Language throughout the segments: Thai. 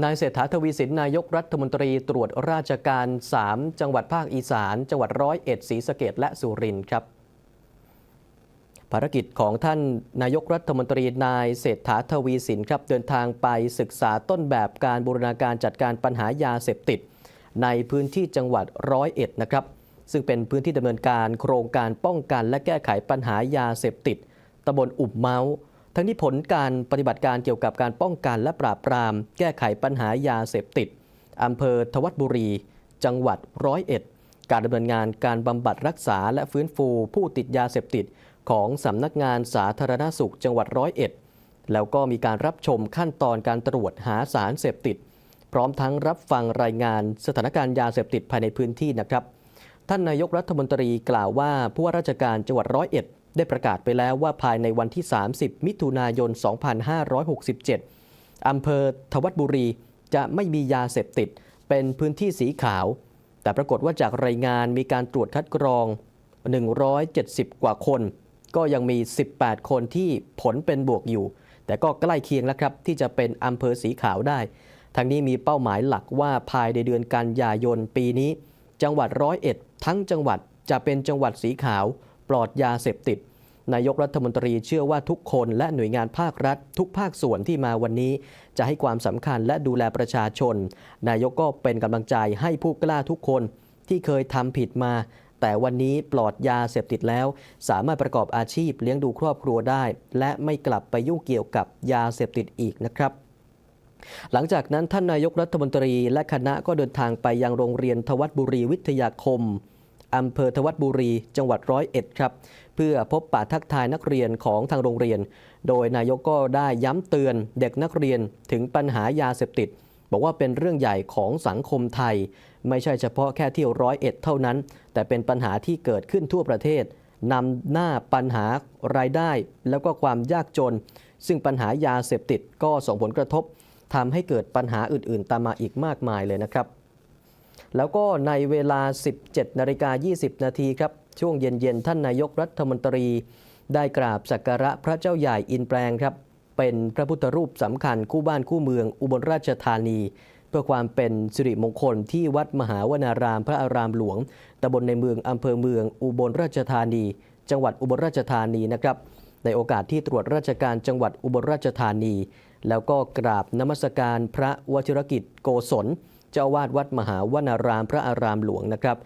นายเศรษฐาทวีสินนายกรัฐมนตรีตรวจราชการ 3 จังหวัดภาคอีสาน จังหวัดร้อยเอ็ดศรีสะเกดและสุรินทร์ครับภารกิจของท่านนายกรัฐมนตรีนายเศรษฐาทวีสินครับเดินทางไปศึกษาต้นแบบการบูรณาการจัดการปัญหายาเสพติด ในพื้นที่จังหวัดร้อยเอ็ดนะครับซึ่งเป็นพื้นที่ดำเนินการโครงการป้องกันและแก้ไขปัญหายาเสพติดตำบลอุบเมาส์ ทั้งนี้ผลการปฏิบัติการเกี่ยวกับการป้องกันและปราบปราม แก้ไขปัญหายาเสพติดอำเภอทวัดบุรี จังหวัดร้อยเอ็ด การดำเนินงานการบำบัดรักษาและฟื้นฟูผู้ติดยาเสพติดของสำนักงานสาธารณสุขจังหวัดร้อยเอ็ด แล้วก็มีการรับชมขั้นตอนการตรวจหาสารเสพติด พร้อมทั้งรับฟังรายงานสถานการณ์ยาเสพติดภายในพื้นที่นะครับ ท่านนายกรัฐมนตรีกล่าวว่าผู้ว่าราชการจังหวัดร้อยเอ็ด ได้ประกาศไปแล้วว่าภายในวันที่ 30 มิถุนายน 2567 อำเภอทวัดบุรี จะไม่มียาเสพติด เป็นพื้นที่สีขาว แต่ปรากฏว่าจากรายงานมีการตรวจคัดกรอง 170 กว่าคน ก็ยังมี 18 คนที่ผลเป็นบวกอยู่ แต่ก็ใกล้เคียงแล้วครับ ที่จะเป็นอำเภอสีขาวได้ ทั้งนี้มีเป้าหมายหลักว่าภายในเดือนกันยายนปีนี้ จังหวัดร้อยเอ็ดทั้งจังหวัดจะเป็นจังหวัดสีขาว ลอดยาเสพติด นายกรัฐมนตรีเชื่อว่าทุกคนและหน่วยงานภาครัฐ ทุกภาคส่วนที่มาวันนี้ จะให้ความสำคัญและดูแลประชาชน นายกก็เป็นกำลังใจให้ผู้กล้าทุกคนที่เคยทำผิดมา แต่วันนี้ปลอดยาเสพติดแล้ว สามารถประกอบอาชีพเลี้ยงดูครอบครัวได้ และไม่กลับไปยุ่งเกี่ยวกับยาเสพติดอีกนะครับหลังจากนั้นท่านนายกรัฐมนตรีและคณะก็เดินทางไปยังโรงเรียนทวัดบุรีวิทยาคม อำเภอทวัดบุรี จังหวัดร้อยเอ็ดครับ เพื่อพบปะทักทายนักเรียนของทางโรงเรียน โดยนายกก็ได้ย้ำเตือนเด็กนักเรียนถึงปัญหายาเสพติด บอกว่าเป็นเรื่องใหญ่ของสังคมไทย ไม่ใช่เฉพาะแค่ที่ร้อยเอ็ดเท่านั้น แต่เป็นปัญหาที่เกิดขึ้นทั่วประเทศนำหน้าปัญหารายได้ แล้วก็ความยากจน ซึ่งปัญหายาเสพติดก็ส่งผลกระทบทำให้เกิดปัญหาอื่น ๆ ตามมาอีกมากมายเลยนะครับ แล้วก็ในเวลา 17นาฬิกา20 นาทีครับ ช่วงเย็นๆ ท่านนายกรัฐมนตรี ได้กราบสักการะพระเจ้าใหญ่อินแปลงครับ เป็นพระพุทธรูปสำคัญคู่บ้านคู่เมืองอุบลราชธานี เพื่อความเป็นสิริมงคลที่วัดมหาวนารามพระอารามหลวงตำบลในเมืองอำเภอเมืองอุบลราชธานี จังหวัดอุบลราชธานีนะครับ ในโอกาสที่ตรวจราชการจังหวัดอุบลราชธานี แล้วก็กราบนมัสการพระวชิรกิจโกศล เจ้าวาดวัดมหาวนารามพระอารามหลวงนะครับ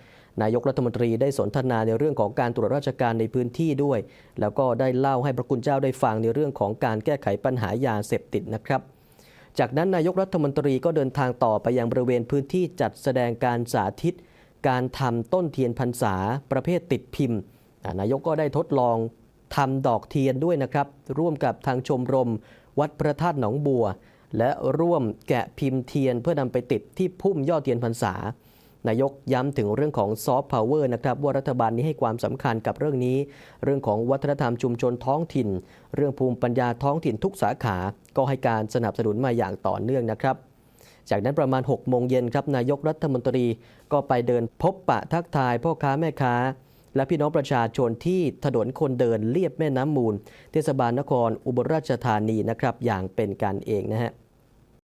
นายกรัฐมนตรีได้สนทนาในเรื่องของการตรวจราชการในพื้นที่ด้วย แล้วก็ได้เล่าให้พระคุณเจ้าได้ฟังในเรื่องของการแก้ไขปัญหายาเสพติดนะครับ จากนั้นนายกรัฐมนตรีก็เดินทางต่อไปยังบริเวณพื้นที่จัดแสดงการสาธิต การทำต้นเทียนพรรษา ประเภทติดพิมพ์ นายกก็ได้ทดลองทำดอกเทียนด้วยนะครับ ร่วมกับทางชมรม วัดพระธาตุหนองบัว และร่วมแกะพิมพ์เทียนเพื่อนำไปติดที่พุ่มยอดเทียนพรรษานายกย้ำถึงเรื่องของซอฟต์พาวเวอร์นะครับว่ารัฐบาลนี้ให้ความสำคัญกับเรื่องนี้ เรื่องของวัฒนธรรมชุมชนท้องถิ่น เรื่องภูมิปัญญาท้องถิ่นทุกสาขา ก็ให้การสนับสนุนมาอย่างต่อเนื่องนะครับ จากนั้นประมาณ6โมงเย็นครับนายกรัฐมนตรีก็ไปเดินพบปะทักทายพ่อค้าแม่ค้า และพี่น้องประชาชนที่ถนนคนเดินเลียบแม่น้ำมูล เทศบาลนครอุบลราชธานีนะครับอย่างเป็นการเองนะฮะ